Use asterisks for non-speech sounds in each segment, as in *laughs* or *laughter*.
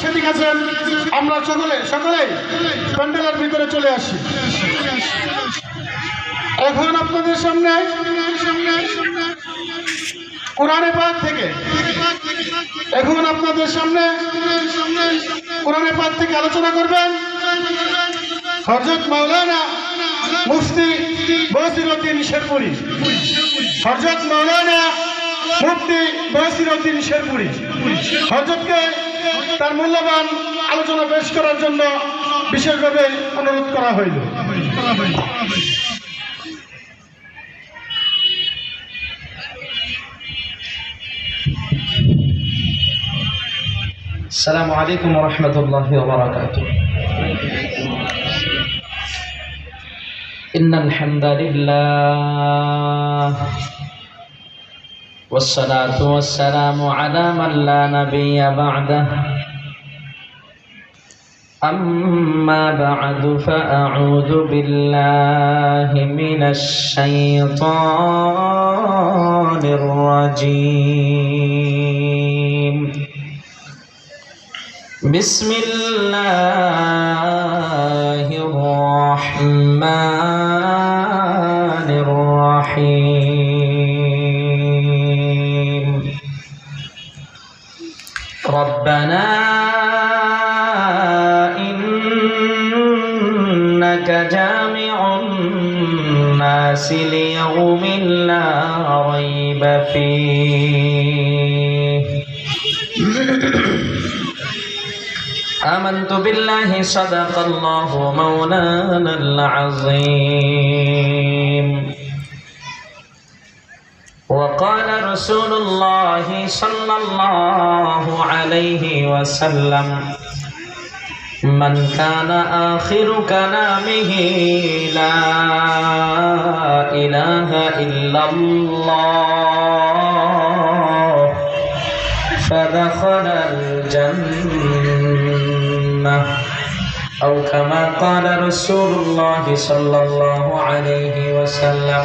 সেদিক আছেন আমরা সকলে সকলেই প্যান্ডেলের ভিতরে চলে আসি। এখন আপনাদের সামনে কোরআনে পাক থেকে, এখন আপনাদের সামনে কোরআনে পাক থেকে আলোচনা করবেন হরজত মাওলানা মুফতি বসিরউদ্দিন শেরপুরি। হরজত মাওলানা মুফতি বসিরউদ্দিন শেরপুরি। হরজতকে তার মূল্যবান আলোচনা পেশ করার জন্য বিশেষভাবে অনুরোধ করা হইল السلام عليكم ورحمة الله وبركاته إن الحمد لله والصلاة والسلام على من لا نبي بعده. أما بعد فأعوذ بالله من الشيطان الرجيم. بسم الله الرحمن الرحيم. ربنا إنك جامع الناس ليوم لا ريب فيه. آمنت بالله صدق الله مولانا العظيم. وقال رسول الله صلى الله عليه وسلم من كان آخر كلامه لا إله إلا الله فدخل الجنة. أو كما قال رسول الله صلى الله عليه وسلم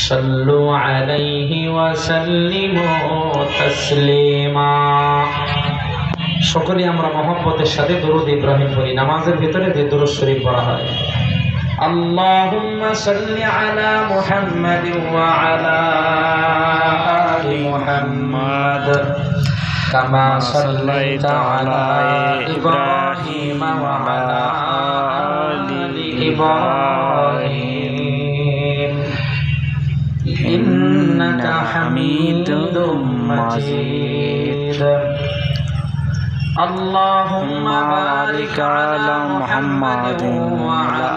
صلوا عليه وسلموا تسليما সকলে আমরা মহব্বতের সাথে দরুদ ইব্রাহিম পড়ি নামাজের ভিতরে যে দরুদ শরীফ পড়া হয় اللهم صل على محمد وعلى آل محمد كما صليت على إبراهيم وعلى آل إبراهيم إنك حميد مجيد. اللهم بارك على محمد وعلى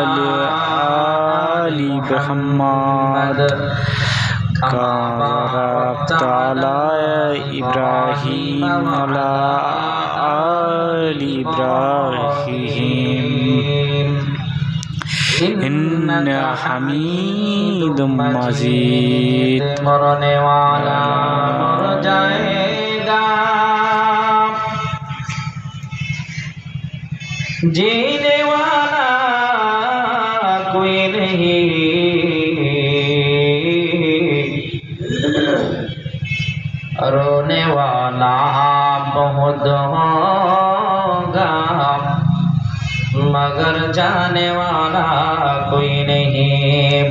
آل آل محمد. كما باركت على إبراهيم وعلى آل إبراهيم. हमीद मजीद मरने वाला मर जाएगा जीने वाला कोई नहीं रोने वाला बहुत होगा मगर जाने वाला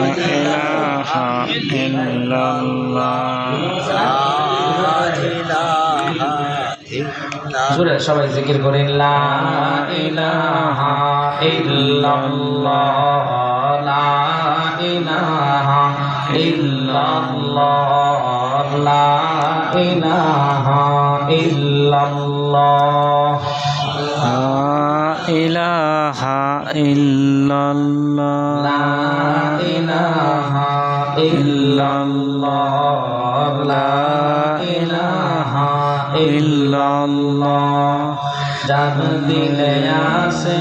إله إلا الله জোরে সবাই জিকির করেন লা ইলাহা ইল্লাল্লাহ লা ইলাহা ইল্লাল্লাহ লা ইলাহা ইল্লাল্লাহ ইলাহা ইল্লাল্লাহ লা ইলাহা ইল্লাল্লাহ, লা ইলাহা ইল্লাল্লাহ। জান দিলে আসে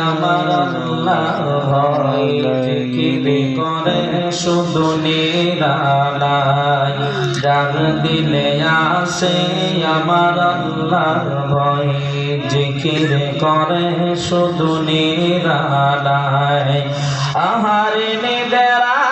আমার আল্লাহর ভয় জিকির করে শুধু নিরালাই। জান দিলে আসে আমার ভয়। জিকির করে শুধু নিরালায়। আহারে নিদেরা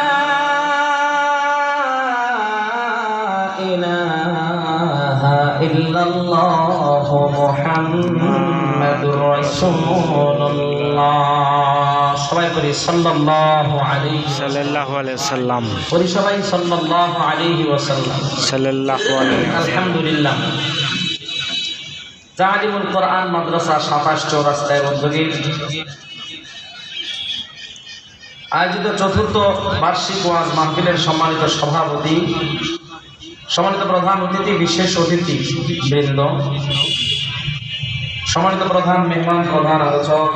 ইল্লাল্লাহ মুহাম্মাদুর রাসূলুল্লাহ। সবাই করি সাল্লাল্লাহু আলাইহি সাল্লাল্লাহু আলাইহি সাল্লাম করি সবাই সাল্লাল্লাহু আলাইহি ওয়াসাল্লাম সাল্লাল্লাহু আলাইহি আলহামদুলিল্লাহ। তালিমুল কোরআন মাদ্রাসা সাতাশ চৌরাস্তায় উদ্যোগী আয়োজিত চতুর্থ বার্ষিক ওয়াজ মাহফিলের সম্মানিত সভাপতি সম্মানিত প্রধান অতিথি, বিশেষ অতিথি বৃন্দ, সম্মানিত প্রধান মেহমান, প্রধান আলোচক,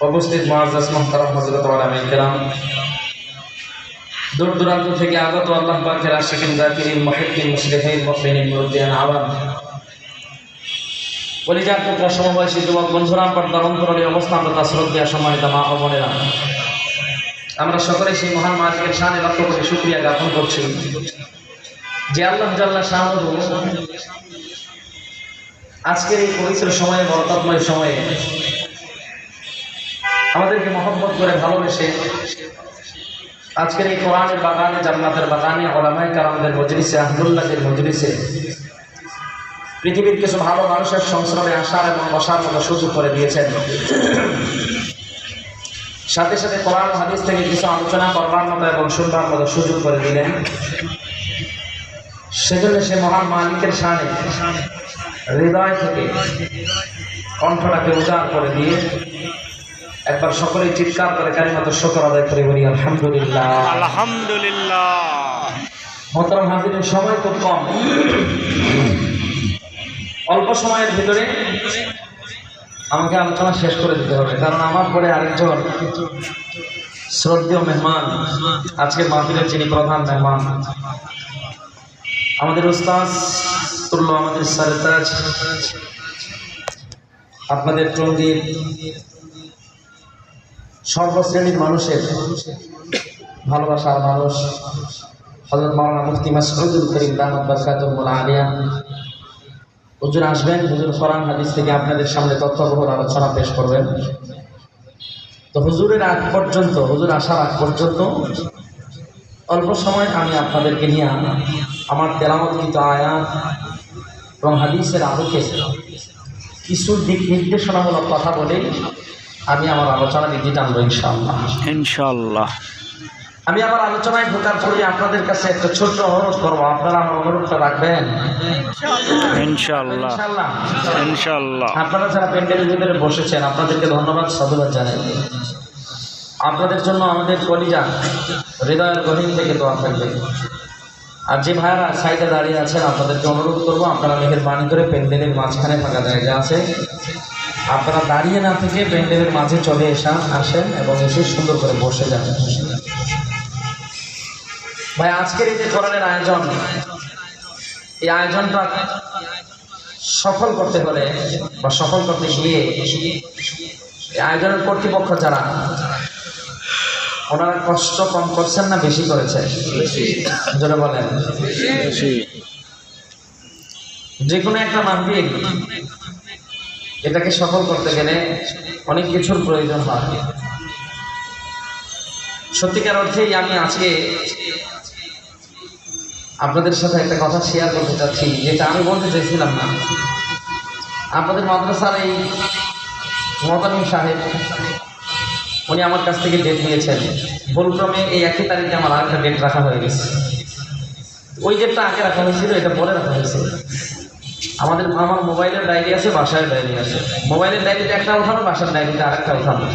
উপস্থিত মহাজাজ মোহতারাম হজরত আলামিন কেরাম, দূর দূরান্ত থেকে আগত আল্লাহ পাকের আশিকিন জাকিরিন মুহিদ্দিন মুসলিহিন মুসলিমিন মুরুদ্দিন আওয়াম কলিজার টুকরা সমবয়সী যুবক বন্ধুরা পর্দার অন্তরালী অবস্থানরত শ্রদ্ধা সম্মানিত মা বোনেরা আমরা সকলে সেই মহান মালিকের শানে লক্ষ্য করে শুক্রিয়া জ্ঞাপন করছি। যে আল্লাহ জাল্লাহ শাহরু আজকের এই পবিত্র সময়ে বরকতময় সময়ে আমাদেরকে মহব্বত করে ভালোবেসে আজকের এই কোরআনের বাগানে, জান্নাতের বাগানে, ওলামায় কারামদের মজলিসে আহমদুল্লাহের মজলিসে পৃথিবীর কিছু ভালো মানুষের সংস্রবে আসার এবং বসার মতো সুযোগ করে দিয়েছেন। সাথে সাথে কোরআন হাদিস থেকে কিছু আলোচনা করবার মতো এবং শুনবার মতো সুযোগ করে দিলেন। সেজন্য সে মহান মালিকের সানে হৃদয় থেকে কণ্ঠটাকে উজাড় করে দিয়ে একবার সকলেই চিৎকার করে কারি মতো শকর আদায় করে বলি আলহামদুলিল্লাহ। আলহামদুলিল্লাহ। মোহতরম হাজিরের সময় খুব কম। অল্প সময়ের ভিতরে আমাকে আলোচনা শেষ করে দিতে হবে, কারণ আমার পরে আরেকজন শ্রদ্ধেয় মেহমান, আজকে মাহফিলের যিনি প্রধান মেহমান, আমাদের উস্তাজ তুল্য আমাদের সারেতাজ, আপনাদের টঙ্গীর সর্বশ্রেণীর মানুষের ভালোবাসার মানুষ হজরত মাওলানা মুফতি মাসউদুল করিম দামাত বারকাতুল আলিয়া হুজুর আসবেন, হুজুর কোরআন হাদিস থেকে আপনাদের সামনে তথ্যবহুল আলোচনা পেশ করবেন। তো হুজুরের আগ পর্যন্ত, হুজুর আসার আগ পর্যন্ত অল্প সময় আমি আপনাদেরকে নিয়ে আমার তেলামতকৃত আয়াত এবং হাদিসের আলোকে কিছু দিক নির্দেশনামূলক কথা বলে আমি আমার আলোচনা নীতি টানবো ইনশাল্লাহ ইনশাআল্লাহ। আমি আমার আলোচনায় ঢোকার পরে আপনাদের কাছে একটা ছোট্ট অনুরোধ করব। আপনারা আমার অনুরোধটা রাখবেন? আপনারা যারা প্যান্ডেলের ভিতরে বসেছেন আপনাদেরকে ধন্যবাদ সাধুবাদ জানাই। আপনাদের জন্য আমাদের কলিজা হৃদয়ের গভীর থেকে দোয়া থাকবে। আর যে ভাইয়ারা সাইডে দাঁড়িয়ে আছেন আপনাদেরকে অনুরোধ করব আপনারা মেঘের বাণী করে প্যান্ডেলের মাঝখানে থাকা জায়গা আছে। আপনারা দাঁড়িয়ে না থেকে প্যান্ডেলের মাঝে চলে এসা আসেন এবং এসে সুন্দর করে বসে যান। ভাই আজকের এই যে কোরআনের আয়োজন এই আয়োজনটা সফল করতে হলে বা সফল করতে গিয়ে এই আয়োজনের কর্তৃপক্ষ যারা ওনারা কষ্ট কম করছেন না বেশি করেছে? যেটা বলেন। যে কোনো একটা মাহফিল এটাকে সফল করতে গেলে অনেক কিছুর প্রয়োজন হয়। সত্যিকার অর্থেই আমি আজকে আপনাদের সাথে একটা কথা শেয়ার করতে চাচ্ছি, যেটা আমি বলতে চাইছিলাম না। আপনাদের মাদ্রাসার এই মতামিম সাহেব, উনি আমার কাছ থেকে ডেট নিয়েছেন। ভুলক্রমে এই একই তারিখে আমার আরেকটা ডেট রাখা হয়ে গেছে। ওই ডেটটা আগে রাখা হয়েছিল, এটা পরে রাখা হয়েছিল আমাদের আমার মোবাইলের ডায়েরি আছে বাসায় ডায়েরি আছে। মোবাইলের ডায়েরিতে একটা উঠানো, বাসার ডায়েরিতে আরেকটা উঠানো।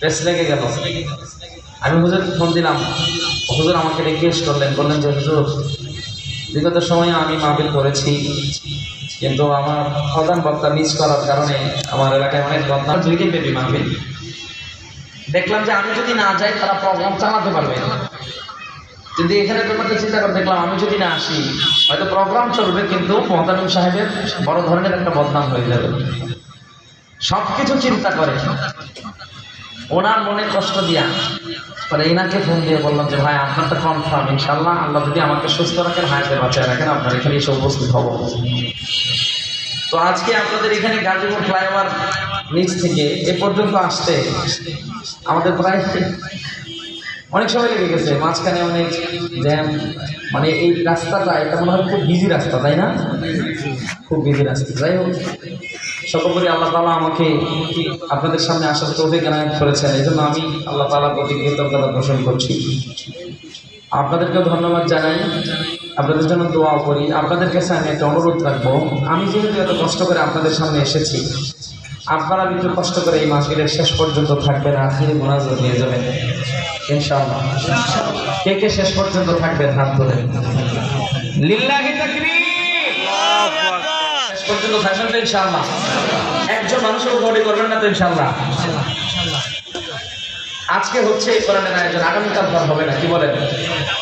বেশ লেগে গেল। আমি হুজুর ফোন দিলাম হুজুর আমাকে রিকোয়েস্ট করলেন বললেন যে, হুজুর, বিগত সময়ে আমি মাহফিল করেছি, কিন্তু আমার প্রধান বক্তা মিস করার কারণে আমার এলাকায় অনেক বদনাম দুই দিন ব্যাপী মাহফিল। দেখলাম যে আমি যদি না যাই, তারা প্রোগ্রাম চালাতে পারবে না। কিন্তু এখানে ব্যাপারটা চিন্তা করে, দেখলাম আমি যদি না আসি, হয়তো প্রোগ্রাম চলবে, কিন্তু মহতামিম সাহেবের বড় ধরনের একটা বদনাম হয়ে যাবে। সব কিছু চিন্তা করে। ওনার মনে কষ্ট দিয়া পরে এনাকে ফোন দিয়ে বললাম যে, ভাই, আপনারটা কনফার্ম ইনশাল্লাহ আল্লাহ যদি আমাকে সুস্থ রাখেন, হায়াতে বাঁচায় রাখেন, আপনার এখানে এসে উপস্থিত হব। তো আজকে আপনাদের এখানে গাজীপুর ফ্লাইওভার নিচ থেকে এ পর্যন্ত আসতে আমাদের প্রায় অনেক সময় লেগে গেছে। মাঝখানে অনেক জ্যাম। মানে এই রাস্তাটা, এটা মনে হয় খুব বিজি রাস্তা, তাই না? খুব বিজি রাস্তা। যাই হোক সকলপরি আল্লাহ তালা আমাকে আপনাদের সামনে আসার তৌফিক এনায়ত করেছেন। এই জন্য আমি আল্লাহ তালার প্রতি কৃতজ্ঞতা পোষণ করছি। আপনাদেরকেও ধন্যবাদ জানাই। আপনাদের জন্য দোয়াও করি। আপনাদের কাছে আমি একটা অনুরোধ রাখব। আমি যেহেতু এত কষ্ট করে আপনাদের সামনে এসেছি আপনারা একটু কষ্ট করে এই মাহফিলের শেষ পর্যন্ত থাকবেন আখিরে মোনাজত নিয়ে যাবেন। ইনশাআল্লাহ। কে কে শেষ পর্যন্ত থাকবেন হাত ধরে? লিল্লাহি তাকবীর। শেষ পর্যন্ত থাকবেন তো ইনশাল্লাহ একজন মানুষের উপর করবেন না তো ইনশাল্লাহ আজকে হচ্ছে এই কোরআনের আয়োজন, আগামীকাল তো হবে না, কি বলেন?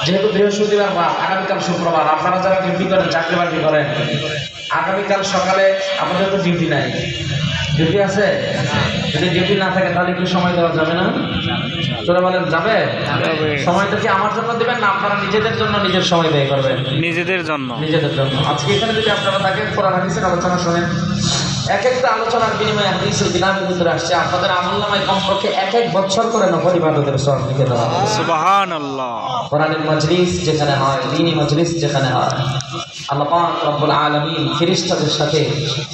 যেহেতু বৃহস্পতিবার বা আগামীকাল শুক্রবার, আপনারা যারা ডিউটি করেন, চাকরি বাকরি করেন, আগামীকাল সকালে আপনাদের তো ডিউটি নাই। ডিউটি আছে? যদি ডিউটি না থাকে তাহলে কি সময় দেওয়া যাবে না? তোরা বলেন যাবে? সময় সময়টা কি আমার জন্য দেবেন না আপনারা নিজেদের জন্য নিজের সময় ব্যয় করবেন? নিজেদের জন্য। নিজেদের জন্য। আজকে এখানে যদি আপনারা থাকেন কোরআন হাদিসের আলোচনা শোনেন। এক একটা আলোচনার বিনিময়ে হাদিসের বিনামের ভিতরে আসছে আপনাদের আমল নামায় কমপক্ষে এক এক বছর করে নফল ইবাদতের সব লিখে দেওয়া হবে। সুবাহান আল্লাহ কোরআনের মজলিস যেখানে হয় দিনী মজলিস যেখানে হয় আল্লাহ পাক রব্বুল আলামিন ফেরেশতাদের সাথে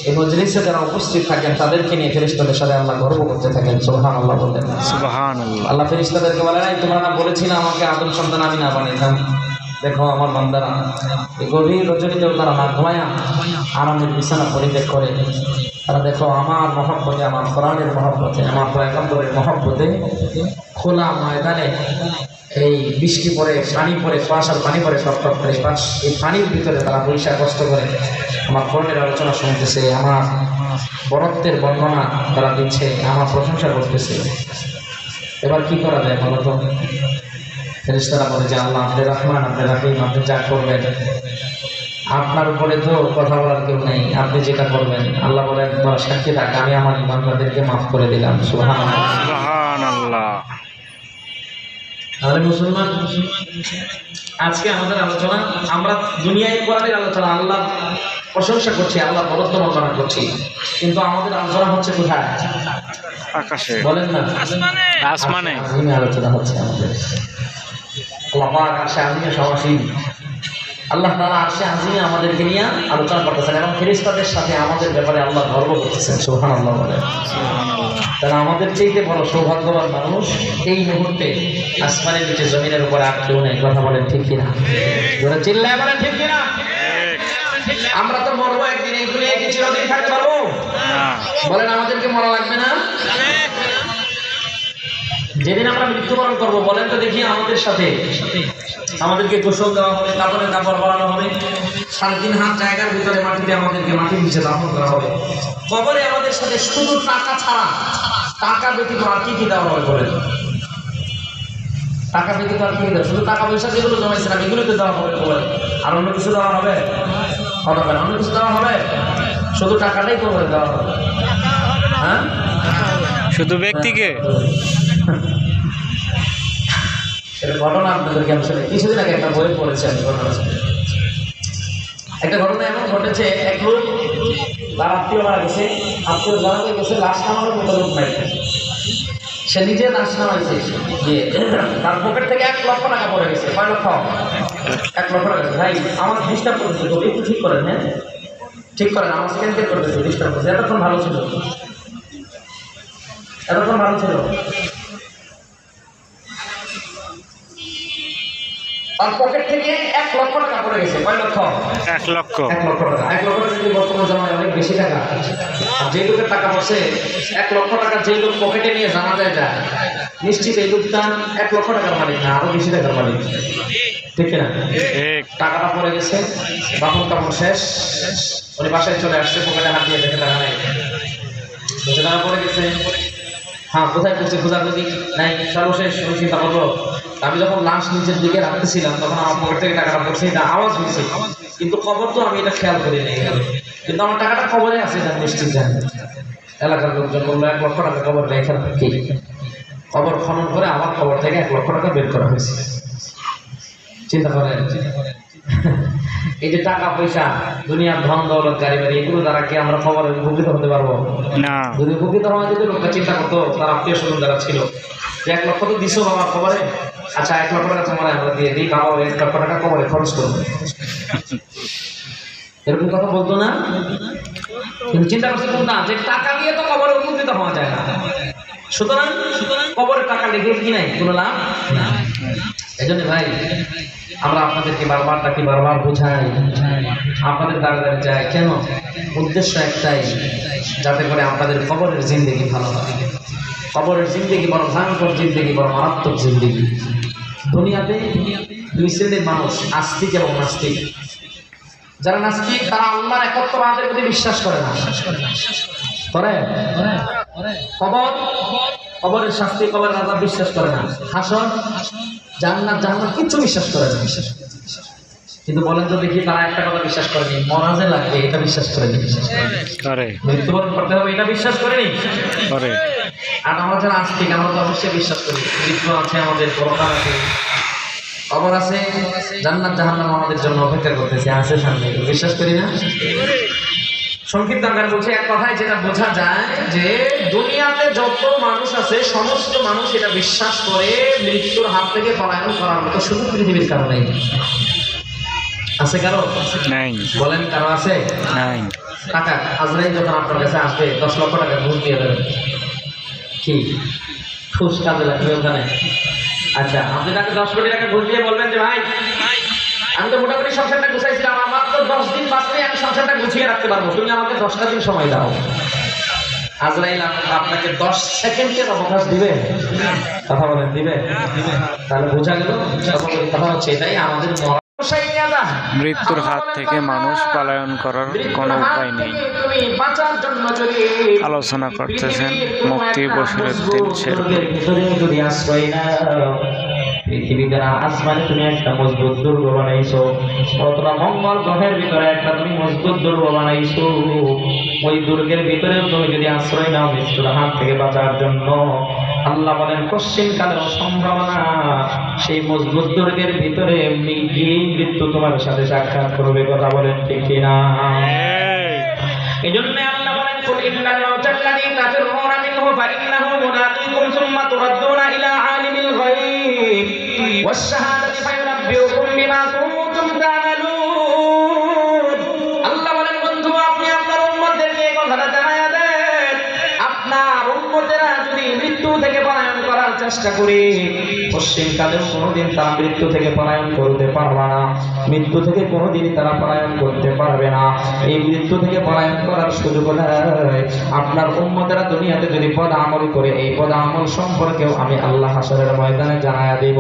এই মজলিসে যারা উপস্থিত থাকেন তাদেরকে নিয়ে ফেরেশতাদের সাথে আল্লাহ গর্ব করতে থাকেন সুবহানাল্লাহ বললেন সুবাহান আল্লাহ ফেরেশতাদেরকে বলে তোমরা না বলেছিলে আমাকে আদম সন্তান আমি না বানাইতাম। দেখো, আমার বান্দারা, এই গভীর রজনীতেও তারা না আরামের বিছানা পরিত্যাগ করে, তারা দেখো, আমার মহব্বতে, আমার কোরআনের মহব্বতে, আমার পয়গম্বরের মহব্বতে খোলা ময়দানে এই বৃষ্টি পরে পানি পরে কুয়াশার পানি পরে টপ করে এই পানির ভিতরে তারা পয়সা কষ্ট করে, আমার কোরআনের আলোচনা শুনতেছে, আমার বরত্বের বর্ণনা তারা দিচ্ছে, আমার প্রশংসা করতেছে। এবার কি করা যায় বলো তো ফেরেশতারা বলে যে আল্লাহ আপনি রহমান আপনি রাহিম আপনি যা করবেন আপনার উপরে তো কথা বলার কেউ নেই আপনি যেটা করবেন আল্লাহ বলেন তোমরা সাক্ষী থাক আমি আমার ইমানদারদেরকে মাফ করে দিলাম আল্লাহ তাহলে মুসলমান আজকে আমাদের আলোচনা আমরা দুনিয়ায় কোরআনের আলোচনা আল্লাহ প্রশংসা করছি আল্লাহ বরত্ব বর্ণনা করছি কিন্তু আমাদের আলোচনা হচ্ছে কোথায়? আকাশে। বলেন না। আসমানে। আজিমে আলোচনা হচ্ছে আমাদের। আল্লাহ পাক আরশে আজিমে সমাসীন আল্লাহ তাআলা আরশে আজিমে আমাদেরকে নিয়ে আলোচনা করতেছেন এবং ফেরেশতাদের সাথে আমাদের ব্যাপারে আল্লাহ গর্ব করতেছেন সুবহানাল্লাহ বলেন। তারা আমাদের চাইতে বড় সৌভাগ্যবান মানুষ। এই মুহূর্তে আসমানের নিচে জমিনের উপরে আর কেউ নেই কথা বলেন ঠিক কিনা? যারা চিল্লায় বলেন ঠিক কিনা? আমরা তো মরবো একদিন এই দুনিয়ায় কি চিরদিন থাকতে পারব? না। বলেন আমাদেরকে মরা লাগবে না? যেদিন আমরা মৃত্যুবরণ করব বলেন তো দেখি আমাদের সাথে। আমাদেরকে গোসল দেওয়া হবে কাপড়ের কাপড় বাড়ানো হবে সাড়ে তিন হাত জায়গার ভিতরে মাটিতে আমাদেরকে মাটির নিচে দাফন করা হবে। কবরে আমাদের সাথে শুধু টাকা ছাড়া টাকা ব্যতীত আর কি কি দেওয়া হবে বলেন? টাকা পেতে তো আর কি দেবে শুধু টাকা পয়সা যেগুলো জমাইছিলাম এগুলো তো দেওয়া হবে কবরে আর অন্য কিছু দেওয়া হবে? হবে না অন্য কিছু দেওয়া হবে? শুধু টাকাটাই কবরে দেওয়া হবে। হ্যাঁ? শুধু ব্যক্তিকে? *laughs* এটা ঘটনা আপনাদেরকে আমি শুনে কিছুদিন আগে একটা বই পড়েছি আমি ঘটনা একটা ঘটনা এমন ঘটেছে, এক লোক তার আত্মীয় মারা গেছে, আত্মীয় জানাতে গেছে, লাশ নামানোর মতো লোক নাই সে নিজে লাশ নামাইছে গিয়ে তার পকেট থেকে এক লক্ষ টাকা পড়ে গেছে, কয় লক্ষ? এক লক্ষ টাকা। ভাই, আমার ডিস্টার্ব করতেছে তো একটু ঠিক করেন হ্যাঁ? ঠিক করেন, আমার থেকে করতেছে ডিস্টার্ব করতেছে এতক্ষণ ভালো ছিল। এতক্ষণ ভালো ছিল। তার পকেট থেকে এক লক্ষ টাকা পড়ে গেছে। কয় লক্ষ? এক লক্ষ। এক লক্ষ টাকা। এক লক্ষ যদি বর্তমান জমায় অনেক বেশি টাকা যে লোকের টাকা পড়ছে এক লক্ষ টাকা যে লোক পকেটে নিয়ে জানা যায় যায় নিশ্চিত এই লোকটা এক লক্ষ টাকার মালিক না আরও বেশি টাকার মালিক। ঠিক না টাকাটা পড়ে গেছে বাপন কাপড় শেষ উনি বাসায় চলে আসছে পকেটে হাত দিয়ে দেখে টাকা নেই। টাকা পড়ে গেছে। হ্যাঁ কোথায় করছে খোঁজাখুঁজি? নাই সর্বশেষ চিন্তা করব আমি যখন লাশ নিচের দিকে রাখতেছিলাম তখন আমার পকেট থেকে টাকাটা পড়ছে এটা আওয়াজ হয়েছে। কিন্তু খবর তো আমি এটা খেয়াল করি নাই কিন্তু আমার টাকাটা খবরে আছে এটা নিশ্চিত জানি। এলাকার লোকজন বলল এক লক্ষ টাকা খবর রেখে কি? খবর খনন করে আমার খবর থেকে এক লক্ষ টাকা বের করা হয়েছে। চিন্তা করেন। এই যে টাকা পয়সা দুনিয়ার ধন দৌলত গাড়ি বাড়ি এগুলো দ্বারা কি আমরা খবরে উপকৃত হতে পারব? না। যদি উপকৃত হওয়া যেত লোকটা চিন্তা করতো তার আত্মীয় স্বজন যারা ছিল এক লক্ষ তো দিছো বাবা খবরে? আচ্ছা এক লক্ষ টাকা তোমার আমরা দিয়ে দিই। বাবা এক লক্ষ টাকা খবরে খরচ করব এরকম কথা বলতো না? কিন্তু চিন্তা করছে না, যে টাকা দিয়ে তো কবরে উপকৃত হওয়া যায় না। সুতরাং কবরে টাকা লেগে কি নাই? কোনো লাভ এই জন্য ভাই, আমরা আপনাদেরকে বারবার ডাকি, বারবার বোঝাই। আপনাদের দাঁড়ে দাঁড়িয়ে যায়। কেন? উদ্দেশ্য একটাই, যাতে করে আপনাদের কবরের জিন্দগি ভালো হয়। কবরের জিন্দগি, বড় ভয়ঙ্কর জিন্দগি, বড় মারাত্মক জিন্দগি। দুনিয়াতে দুই শ্রেণির মানুষ আস্তিক এবং নাস্তিক। যারা নাস্তিক, তারা আল্লাহর একত্ববাদের প্রতি বিশ্বাস করে না। করে? কবর? কবরের শাস্তি, কবরের রাজা বিশ্বাস করে না। হাসন জান্নাত জান্নাত কিচ্ছু বিশ্বাস করে না। কিন্তু বলেন তো দেখি তারা একটা কথা বিশ্বাস করেনি। মরা যে লাগবে এটা বিশ্বাস করেনি করে মৃত্যুবরণ করতে হবে এটা বিশ্বাস করেনি? করে আর আমরা যারা আস্তিক আমরা তো অবশ্যই বিশ্বাস করি। মৃত্যু আছে আমাদের পরকাল আছে। কবর আছে জান্নাত জাহান্নাম আমাদের জন্য অপেক্ষা করতেছে আছে সামনে। বিশ্বাস করি না? সংক্ষিপ্ত আকারে বলছে এক কথায় যেটা বোঝা যায় যে দুনিয়াতে যত মানুষ আছে সমস্ত মানুষ এটা বিশ্বাস করে মৃত্যুর হাত থেকে পলায়ন করার মতো শুধু পৃথিবীর কারণেই। আছে কারও? নাই। বলেন কারও আছে? নাই। টাকা আজরাইল যখন আপনার কাছে আসবে দশ লক্ষ টাকা ঘুষ দিয়ে দেবেন। কি? ঘুষ কাজে লাগবে ওখানে? আচ্ছা আপনি তাকে দশ কোটি টাকা ঘুষ দিয়ে বলবেন যে ভাই আমি তো মোটামুটি সংসারটা গুছাইছিলাম আমার তো দশ দিন বাঁচলেই আমি সংসারটা গুছিয়ে রাখতে পারব। তুমি আমাকে দশটা দিন সময় দাও। আজরাইল আপনাকে দশ সেকেন্ডের অবকাশ দিবে। কথা বলেন দিবে? তাহলে বোঝা গেল কথা হচ্ছে এটাই আমাদের মৃত্যুর হাত থেকে মানুষ পলায়ন করার কোনো উপায় নেই আলোচনা করতেছেন মুফতি বশিরউদ্দিন শেরপুর। আশ্রয় না পৃথিবীতে না আসমানে তুমি একটা মজবুত দুর্গ বানাইছো অথবা মঙ্গল গ্রহের ভিতরে একটা তুমি মজবুত দুর্গ বানাইছো ওই দুর্গের ভিতরেও তুমি যদি আশ্রয় নাও মৃত্যুর হাত থেকে বাঁচার জন্য আল্লাহ বলেন পশ্চিম কালের সম্ভাবনা। সেই মজবুত দুর্গের ভিতরে গিয়ে মৃত্যু তোমার সাথে সাক্ষাৎ করবে, কথা বলেন ঠিক কিনা? এই জন্য আল্লাহ বলেন, কুল ইন্নাল মাউতাল্লাযী তাফিরুনা মিনহু ফাইন্নাহু চেষ্টা করে। পশ্চিম কালেও কোনোদিন তারা মৃত্যু থেকে পলায়ন করতে পারবে না। মৃত্যু থেকে কোনোদিন তারা পলায়ন করতে পারবে না। এই মৃত্যু থেকে পলায়ন করার সুযোগ আপনার উম্মতেরা দুনিয়াতে যদি পদ আমল করে, এই পদ আমল সম্পর্কেও আমি আল্লাহ হাসরের ময়দানে জানায়া দিব।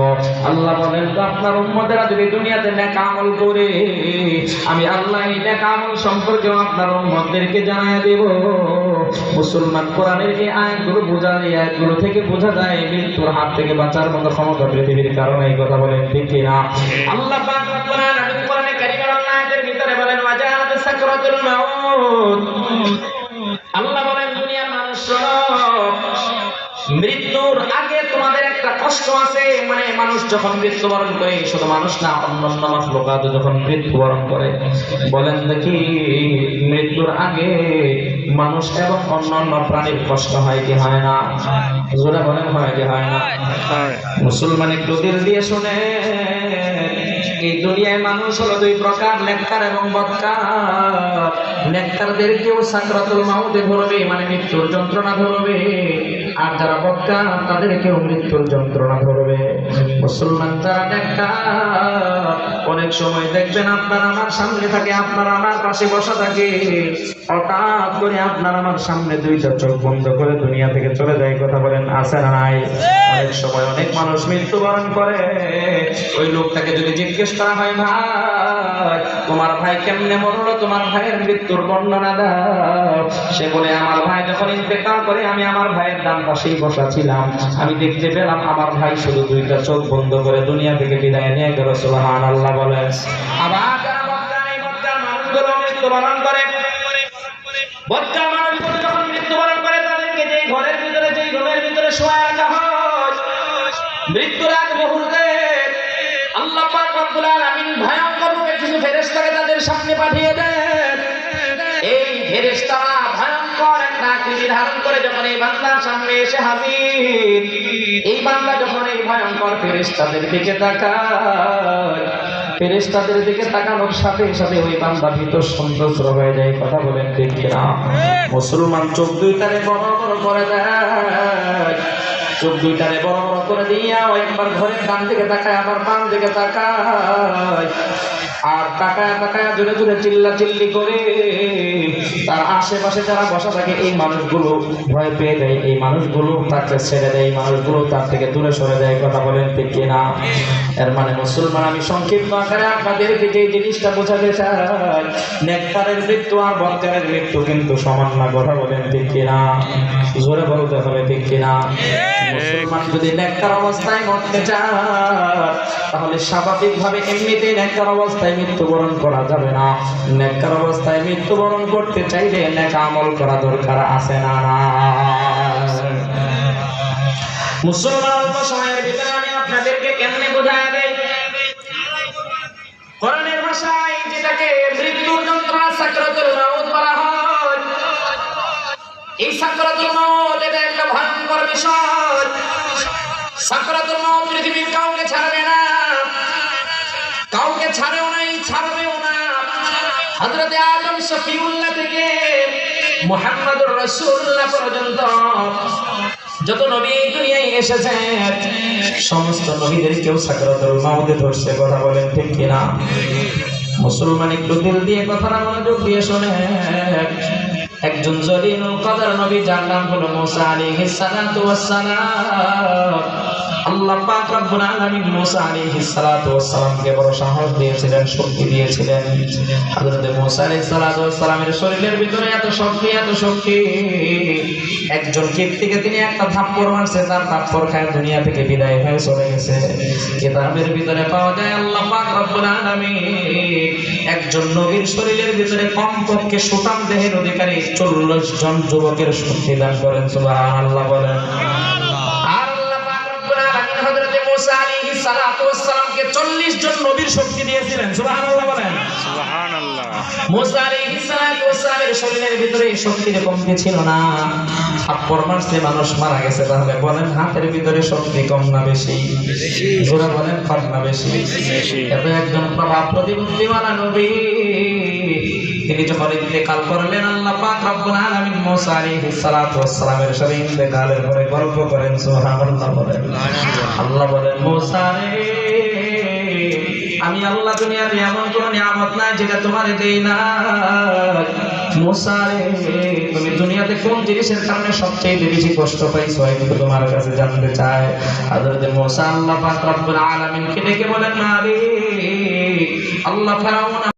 আল্লাহ বলেন, তো আপনার উম্মতেরা যদি দুনিয়াতে নেক আমল করে, আমি আল্লাহ এই নেক আমল সম্পর্কেও আপনার উম্মতদেরকে জানায়া দেব। মুসলমান কোরআনের এই আয়াতগুলো বোঝা এই আয়াতগুলো থেকে বোঝা যায় মৃত্যু মৃত্যুর হাত থেকে বাঁচার মতো ক্ষমতা পৃথিবীর কারণে এই কথা বলেন, ঠিক না আল্লাহ আল্লাহ একটা কষ্ট আছে মানে মানুষ যখন মৃত্যুবরণ করে শুধু মানুষ না অন্যান্য মাখলুকাত যখন মৃত্যুবরণ করে বলেন দেখি মৃত্যুর আগে মানুষ এবং অন্যান্য প্রাণীর কষ্ট হয় কি হয় না? জোরে বলেন হয় কি হয় না? মুসলমান একটু দিল দিয়ে শুনে এই দুনিয়ায় মানুষ হলো দুই প্রকার নেককার এবং বদকার নেককারদের কেউ সাকরাতুল মাউতে ধরবে মানে মৃত্যুর যন্ত্রণা ধরবে। আর যারা বদকার তাদের কেউ মৃত্যুর যন্ত্রণা ধরবে। মুসলমান যারা নেককার অনেক সময় দেখবেন আপনার আমার সামনে থাকে, আপনার আমার পাশে বসা থাকে। হঠাৎ করে আপনার আমার সামনে দুইটা চোখ বন্ধ করে দুনিয়া থেকে চলে যায়, কথা বলেন, আছে না নাই? অনেক সময় অনেক মানুষ মৃত্যুবরণ করে। ওই লোকটাকে যদি জিজ্ঞেস করা হয় ভাই তোমার ভাই কেমনে মরলো? তোমার ভাইয়ের মৃত্যুর বর্ণনা দাও। সে বলে, আমার ভাই যখন ইন্তেকাল করে, আমি আমার ভাইয়ের ডান পাশেই বসা ছিলাম আমি দেখতে পেলাম আমার ভাই শুধু দুইটা চোখ বন্ধ করে দুনিয়া থেকে বিদায় নিয়ে গেল। সুবহান আল্লাহ বলেন। আবার করে যখন করে, তাদেরকে যে ঘরের ভিতরে যে রুমের ভিতরে শোয়া রাখা হয়, মৃত্যুর আগ মুহূর্তে পাক রব্বুল আলামিন ভয়ঙ্কর রূপে কিছু ফেরেশতাকে তাদের সামনে পাঠিয়ে দেন এই ফেরেশতারা ভয়ঙ্কর একটা আকৃতি ধারণ করে যখন এই বান্দার সামনে এসে হাজির এই বান্দা যখন এই ভয়ঙ্কর ফেরেশতাদের দিকে তাকায় ফেরেশতাদের দিকে তাকানোর সাথে সাথে ওই বান্দা হয়ে যায় কথা বলেন ঠিক কিনা? মুসলমান চোখ দুইটারে বড় বড় করে দেয় চোখ দুইটারে বড় বড় করে দিয়া একবার ঘরের ডান থেকে তাকায়, আবার পান দিকে তাকায়। আর তাকায় তাকায় জোরে জোরে চিল্লা চিল্লি করে তার আশেপাশে যারা বসা থাকে, এই মানুষগুলো ভয় পেয়ে দেয়, এই মানুষগুলো তাকে ছেড়ে দেয়, এই মানুষগুলো তার থেকে দূরে সরে দেয় কথা বলেন ঠিক কিনা এর মানে মুসলমান, আমি সংক্ষিপ্ত আকারে আপনাদেরকে যে জিনিসটা বোঝাতে চাই। নেককারের মৃত্যু আর বক্কারের মৃত্যু কিন্তু সমান না, কথা বলেন ঠিক কিনা জোরে বলতে হবে ঠিক কিনা মুসলমান যদি নেককার অবস্থায় মরতে চায়, তাহলে স্বাভাবিকভাবে এমনিতেই নেককার অবস্থায় মৃত্যুবরণ করা যাবে না। নেককার অবস্থায় মৃত্যুবরণ করতে চাইলে নেক আমল করা দরকার আছে না না। মুসলমান সময়ের ভিতরে আমি আপনাদেরকে কেমনে বোঝায় কোরআনের ভাষায় যেটাকে মৃত্যুর যন্ত্রণা হয়, এই সাকরাতুল এটা একটা ভয়ঙ্কর বিষয়। পৃথিবীর কাউকে ছাড়বে না। ছাড়েও নাই, ছাড়বেও না। হযরতে আদম শফিউল্লাহ থেকে রাসূলুল্লাহ পর্যন্ত যত নবী দুনিয়ায় সমস্ত নবীদের কেউ সাকরাতুল ধরছে, কথা বলেন ঠিক কিনা? মুসলমান একটু দিল দিয়ে কথাটা মনোযোগ দিয়ে শোনে একজন জলিনুল কদর নবী, যার নাম হলো মুসা আলাইহিস আল্লাহ পাক রব্বুল আলামিন মুসা আলাইহিস সালাতু ওয়াস সালামকে বড় সাহস দিয়েছিলেন, শক্তি দিয়েছিলেন। হযরত মুসা আলাইহিস সালাতু ওয়াস সালামের শরীরের ভিতরে এত শক্তি এত শক্তি। একজন কীর্তিকে তিনি একটা থাপ্পড় মারছে, তার থাপ্পড় খায় দুনিয়া থেকে বিদায় হয়ে চলে গেছে। কিতাবের ভিতরে পাওয়া যায়, আল্লাহ পাক রব্বুল আলামিন একজন নবীর শরীরের ভিতরে কমপক্ষে সুতাম দেহের অধিকারী চল্লিশ জন যুবকের শক্তি দান করেন, সুবহানাল্লাহ বলেন। মুসা আলাইহিস সালাতু ওয়াস সালামকে 40 জন নবীর শক্তি দিয়েছিলেন সুবহানাল্লাহ বলেন। মুসা আলাইহিস সালাতু শরীরের ভিতরে এই শক্তির কমতি ছিল না। থাপ্পড় মারছে মানুষ মারা গেছে তাহলে বলেন হাতের ভিতরে শক্তি কম না বেশি? জোরে বলেন কম না বেশি। এত একজন প্রভাব প্রতিপত্তিওয়ালা নবী। তিনি যখন ইন্তেকাল করলেন আল্লাহ পাক রব্বুল আলামিন মুসা আলাইহিস সালাতু ওয়াস সালামের সাথে ইন্তেকালের পরে গল্প করেন, সুবহানাল্লাহ বলেন। আল্লাহ বলেন, মুসা আমি আল্লাহ এমন কোন নিয়ামত নাই যেটা তোমারে দেই না তুমি দুনিয়াতে কোন জিনিসের কারণে সবচেয়ে বেশি কষ্ট পাইছো আমি তো তোমার কাছে জানতে চাই। হযরত মুসা আল্লাহ পাক রব্বুল আলামিনকে ডেকে বলেন, না আল্লাহ ফেরাউন